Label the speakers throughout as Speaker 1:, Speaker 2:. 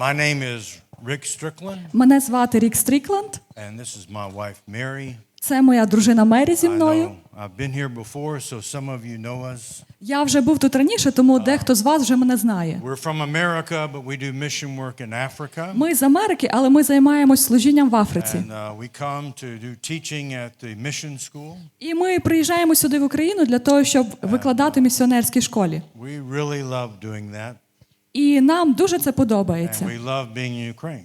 Speaker 1: My name is Rick Strickland,
Speaker 2: Мене звати Рік Стрікленд.
Speaker 1: and this is my wife Mary.
Speaker 2: Це моя дружина Мері зі мною.
Speaker 1: I've been here before, so some of you know us.
Speaker 2: Я вже був тут раніше, тому дехто з вас вже мене знає.
Speaker 1: We're from America, but we do mission work in Africa.
Speaker 2: Ми з Америки, але ми займаємось служінням в Африці.
Speaker 1: And uh, we come to do teaching at the mission school.
Speaker 2: І ми приїжджаємо сюди в Україну для того, щоб викладати в місіонерській школі.
Speaker 1: We really love doing that,
Speaker 2: І нам дуже це
Speaker 1: and we love being in Ukraine.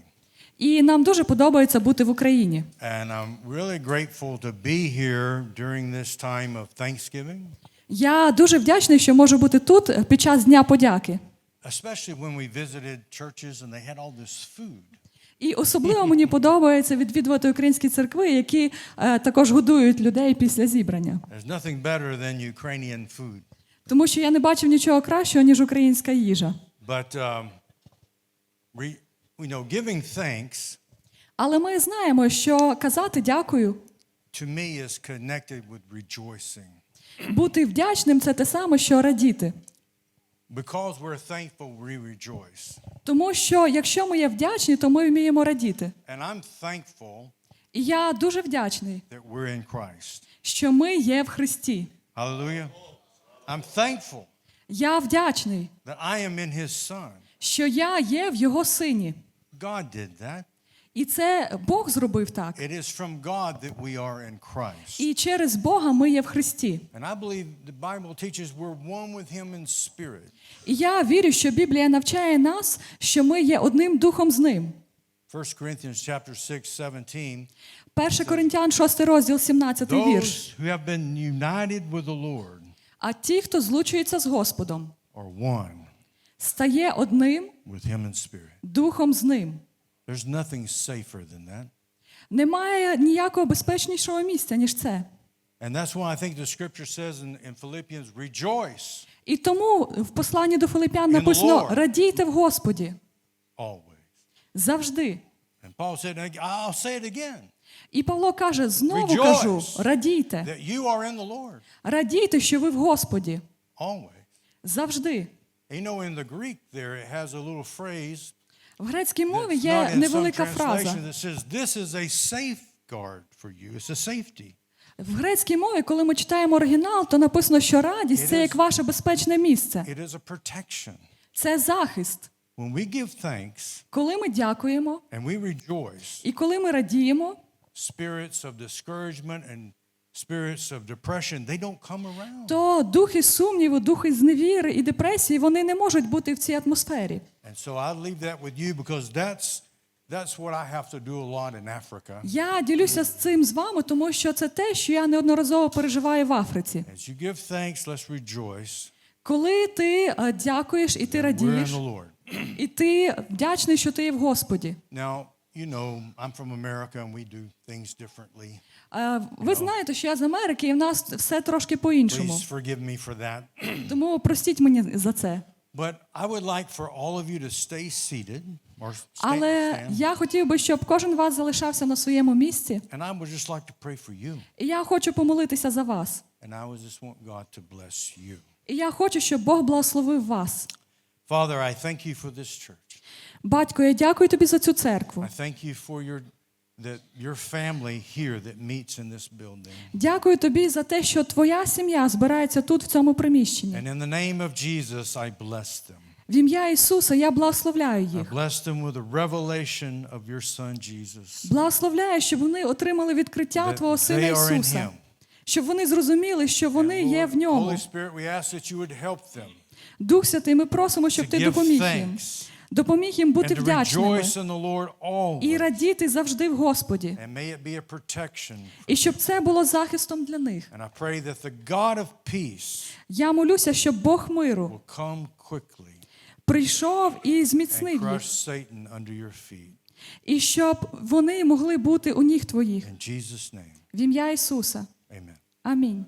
Speaker 2: І нам дуже подобається бути в Україні.
Speaker 1: And I'm really grateful to be here during this time of Thanksgiving,
Speaker 2: Я дуже вдячний, що можу бути тут під час Дня подяки.
Speaker 1: especially when we visited churches and they had all this food.
Speaker 2: І особливо мені подобається відвідувати українські церкви, які е, також годують людей після зібрання.
Speaker 1: There's nothing better than Ukrainian food.
Speaker 2: Тому що я не бачив нічого кращого, ніж українська їжа.
Speaker 1: But um, re, you know, giving thanks
Speaker 2: Але ми знаємо, що казати дякую,
Speaker 1: to me is connected with rejoicing.
Speaker 2: бути вдячним це те саме, що радіти.
Speaker 1: Because we're thankful, we rejoice.
Speaker 2: Тому що якщо ми є вдячні, то ми вміємо радіти.
Speaker 1: And I'm thankful
Speaker 2: І я дуже вдячний,
Speaker 1: that we're in Christ.
Speaker 2: що ми є в Христі.
Speaker 1: Hallelujah. I'm thankful
Speaker 2: Я вдячний,
Speaker 1: that I am in His Son.
Speaker 2: що я є в Його сині.
Speaker 1: God did that.
Speaker 2: І це Бог зробив так.
Speaker 1: It is from God that we are in Christ.
Speaker 2: І через Бога ми є в Христі.
Speaker 1: And I believe the Bible teaches we're one with Him in spirit.
Speaker 2: І я вірю, що Біблія навчає нас, що ми є одним духом з ним.
Speaker 1: 1 Corinthians chapter 6, 17.
Speaker 2: 1 Коринтян, 6 розділ, 17 вірш.
Speaker 1: Those who have been united with the Lord
Speaker 2: А ті, хто злучується з Господом,
Speaker 1: are one
Speaker 2: стає одним
Speaker 1: with Him in spirit.
Speaker 2: духом з ним.
Speaker 1: There's nothing safer than that.
Speaker 2: Немає ніякого безпечнішого місця, ніж це.
Speaker 1: And that's why I think the scripture says in, in Philippians, rejoice
Speaker 2: І тому в посланні до Филипян написано:
Speaker 1: Lord.
Speaker 2: радійте в Господі
Speaker 1: always.
Speaker 2: завжди.
Speaker 1: And Paul said, I'll say it again,
Speaker 2: І Павло каже: знову
Speaker 1: Rejoice.
Speaker 2: кажу, радійте,
Speaker 1: that you are in the Lord
Speaker 2: радійте, що ви в Господі завжди. В грецькій мові є невелика фраза. В грецькій мові, коли ми читаємо оригінал, то написано, що радість це як ваше безпечне місце. Це захист.
Speaker 1: When we give thanks
Speaker 2: Коли ми дякуємо
Speaker 1: and we rejoice,
Speaker 2: і коли ми радіємо,
Speaker 1: spirits of discouragement and spirits of depression, they don't come around.
Speaker 2: то духи сумніву, духи зневіри і депресії вони не можуть бути в цій атмосфері.
Speaker 1: And so I leave that with you because that's that's what I have to do a lot in Africa.
Speaker 2: Я ділюся з цим з вами, тому що це те, що я неодноразово переживаю в Африці.
Speaker 1: As you give thanks, let's rejoice.
Speaker 2: Коли ти е, дякуєш і ти радієш, і ти вдячний, що ти є в Господі.
Speaker 1: Now, you know, I'm from America and we do things differently.
Speaker 2: Е, Ви знаєте, що я з Америки, і в нас все трошки по-іншому.
Speaker 1: Please forgive me for that.
Speaker 2: Тому простіть мені за це.
Speaker 1: But I would like for all of you to stay seated or stay,
Speaker 2: Але
Speaker 1: stand.
Speaker 2: я хотів би, щоб кожен вас залишався на своєму місці.
Speaker 1: And I would just like to pray for you.
Speaker 2: І я хочу помолитися за вас.
Speaker 1: And I would just want God to bless you.
Speaker 2: І я хочу, щоб Бог благословив вас.
Speaker 1: Father, I thank you for this church.
Speaker 2: Батько, я дякую тобі за цю церкву.
Speaker 1: I thank you for your that your family here that meets in this building.
Speaker 2: Дякую тобі за те, що твоя сім'я збирається тут, в цьому приміщенні.
Speaker 1: And in the name of Jesus, I bless them.
Speaker 2: В ім'я Ісуса я благословляю
Speaker 1: I
Speaker 2: їх.
Speaker 1: bless them with a revelation of your son Jesus.
Speaker 2: Благословляю, щоб вони отримали відкриття
Speaker 1: That
Speaker 2: Твого Сина
Speaker 1: they are in
Speaker 2: Ісуса.
Speaker 1: Him.
Speaker 2: Щоб вони зрозуміли, що вони є в ньому.
Speaker 1: Holy Spirit, we ask that you would help them
Speaker 2: Дух Святий, ми просимо, щоб ти допоміг їм. Допоміг їм бути вдячними і радіти завжди в Господі. І щоб це було захистом для них. Я молюся, щоб Бог миру прийшов і зміцнив їх, і щоб вони могли бути у ніг твоїх. В ім'я Ісуса.
Speaker 1: amen.
Speaker 2: Амінь.